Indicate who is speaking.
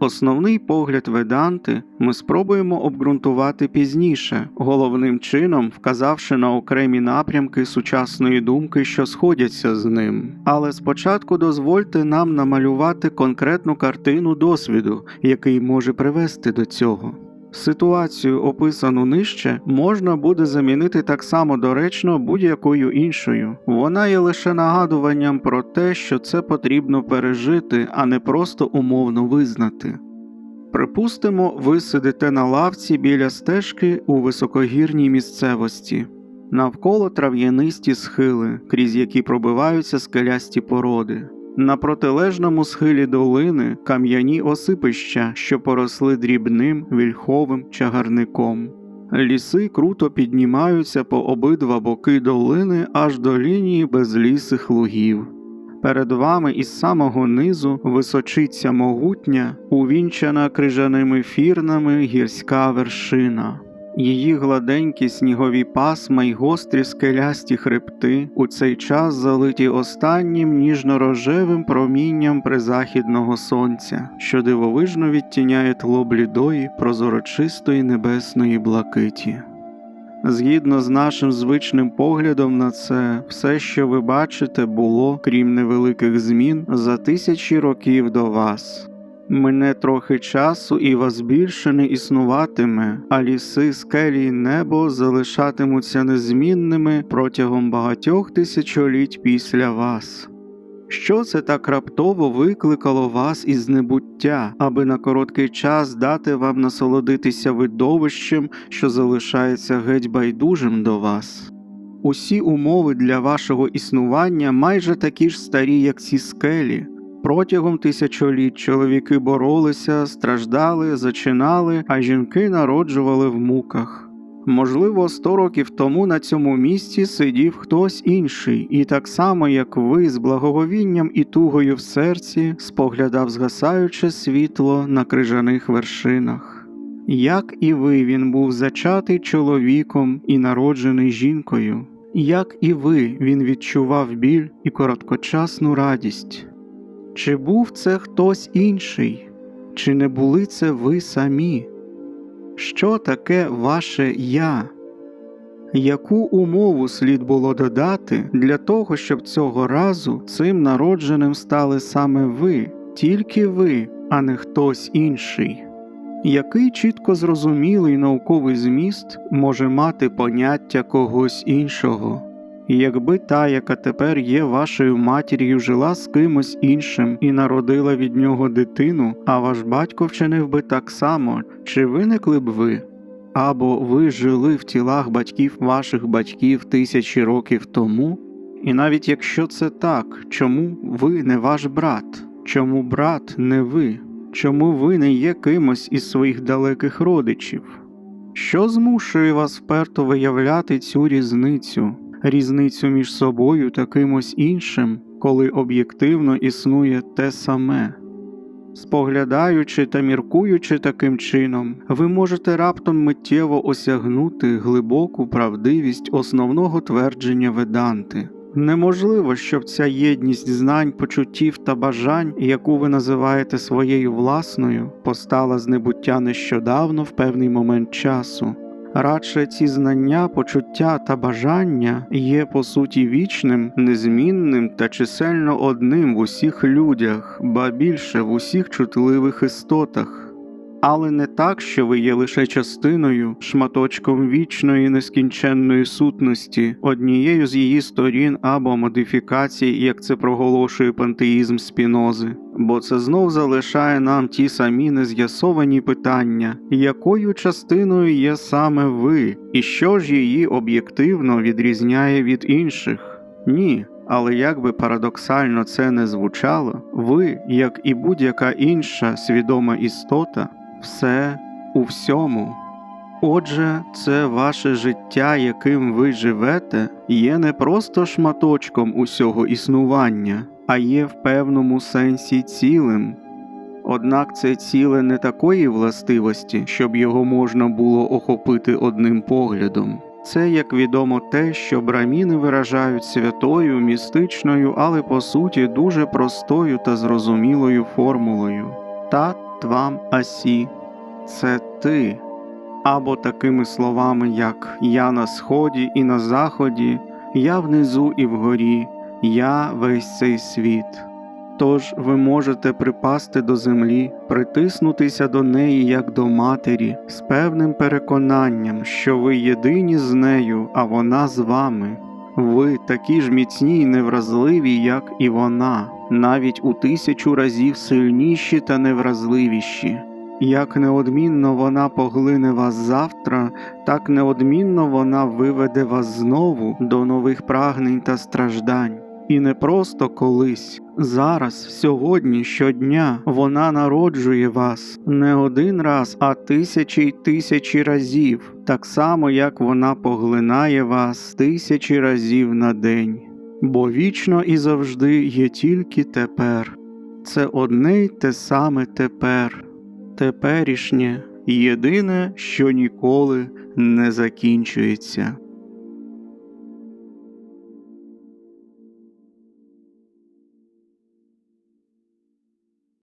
Speaker 1: Основний погляд веданти ми спробуємо обґрунтувати пізніше, головним чином вказавши на окремі напрямки сучасної думки, що сходяться з ним. Але спочатку дозвольте нам намалювати конкретну картину досвіду, який може привести до цього. Ситуацію, описану нижче, можна буде замінити так само доречно будь-якою іншою. Вона є лише нагадуванням про те, що це потрібно пережити, а не просто умовно визнати. Припустимо, ви сидите на лавці біля стежки у високогірній місцевості. Навколо трав'янисті схили, крізь які пробиваються скелясті породи. На протилежному схилі долини кам'яні осипища, що поросли дрібним вільховим чагарником. Ліси круто піднімаються по обидва боки долини аж до лінії безлісих лугів. Перед вами із самого низу височиться могутня, увінчана крижаними фірнами гірська вершина. Її гладенькі снігові пасма й гострі скелясті хребти у цей час залиті останнім ніжно-рожевим промінням призахідного сонця, що дивовижно відтіняє тло блідої, прозорочистої небесної блакиті. Згідно з нашим звичним поглядом на це, все, що ви бачите, було, крім невеликих змін, за тисячі років до вас. Мине трохи часу, і вас більше не існуватиме, а ліси, скелі й небо залишатимуться незмінними протягом багатьох тисячоліть після вас. Що це так раптово викликало вас із небуття, аби на короткий час дати вам насолодитися видовищем, що залишається геть байдужим до вас? Усі умови для вашого існування майже такі ж старі, як ці скелі. Протягом тисячоліть чоловіки боролися, страждали, зачинали, а жінки народжували в муках. Можливо, сто років тому на цьому місці сидів хтось інший, і так само, як ви, з благоговінням і тугою в серці, споглядав згасаюче світло на крижаних вершинах. Як і ви, він був зачатий чоловіком і народжений жінкою, як і ви, він відчував біль і короткочасну радість. Чи був це хтось інший, чи не були це ви самі? Що таке ваше я? Яку умову слід було додати для того, щоб цього разу цим народженим стали саме ви, тільки ви, а не хтось інший? Який чітко зрозумілий науковий зміст може мати поняття когось іншого? Якби та, яка тепер є вашою матір'ю, жила з кимось іншим і народила від нього дитину, а ваш батько вчинив би так само, чи виникли б ви? Або ви жили в тілах батьків ваших батьків тисячі років тому? І навіть якщо це так, чому ви не ваш брат? Чому брат не ви? Чому ви не є кимось із своїх далеких родичів? Що змушує вас вперто виявляти цю різницю? Різницю між собою та кимось іншим, коли об'єктивно існує те саме. Споглядаючи та міркуючи таким чином, ви можете раптом миттєво осягнути глибоку правдивість основного твердження веданти. Неможливо, щоб ця єдність знань, почуттів та бажань, яку ви називаєте своєю власною, постала з небуття нещодавно в певний момент часу. Радше ці знання, почуття та бажання є по суті вічним, незмінним та чисельно одним в усіх людях, ба більше в усіх чутливих істотах. Але не так, що ви є лише частиною, шматочком вічної нескінченної сутності, однією з її сторін або модифікацій, як це проголошує пантеїзм спінози, бо це знов залишає нам ті самі нез'ясовані питання, якою частиною є саме ви, і що ж її об'єктивно відрізняє від інших? Ні. Але як би парадоксально це не звучало, ви, як і будь-яка інша свідома істота, все у всьому. Отже, це ваше життя, яким ви живете, є не просто шматочком усього існування, а є в певному сенсі цілим. Однак це ціле не такої властивості, щоб його можна було охопити одним поглядом. Це, як відомо, те, що браміни виражають святою, містичною, але по суті дуже простою та зрозумілою формулою. тат твам асі це ти. Або такими словами, як Я на сході і на заході, я внизу і вгорі, я весь цей світ. Тож ви можете припасти до землі, притиснутися до неї як до матері, з певним переконанням, що ви єдині з нею, а вона з вами. Ви такі ж міцні й невразливі, як і вона, навіть у тисячу разів сильніші та невразливіші. Як неодмінно вона поглине вас завтра, так неодмінно вона виведе вас знову до нових прагнень та страждань. І не просто колись, зараз, сьогодні, щодня вона народжує вас не один раз, а тисячі й тисячі разів, так само як вона поглинає вас тисячі разів на день. Бо вічно і завжди є тільки тепер. Це одне й те саме тепер, теперішнє, єдине, що ніколи не закінчується.